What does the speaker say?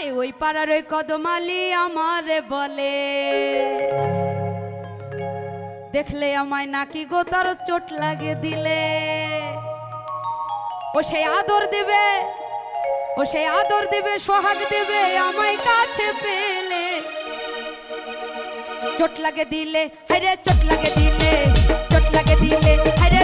আরে ওই পাড়ার ওই কদমালি আমার বলে। দেখলে আমায় নাকি গো তার চোট লাগে দিলে। ও সেই আদর দেবে, ও সেই আদর দেবে, সোহাগ দেবে, আমায় কাছে পেলে। চোট লাগে দিলে হাইরে চোট লাগে দিলে, চোট লাগে দিলে হায়রে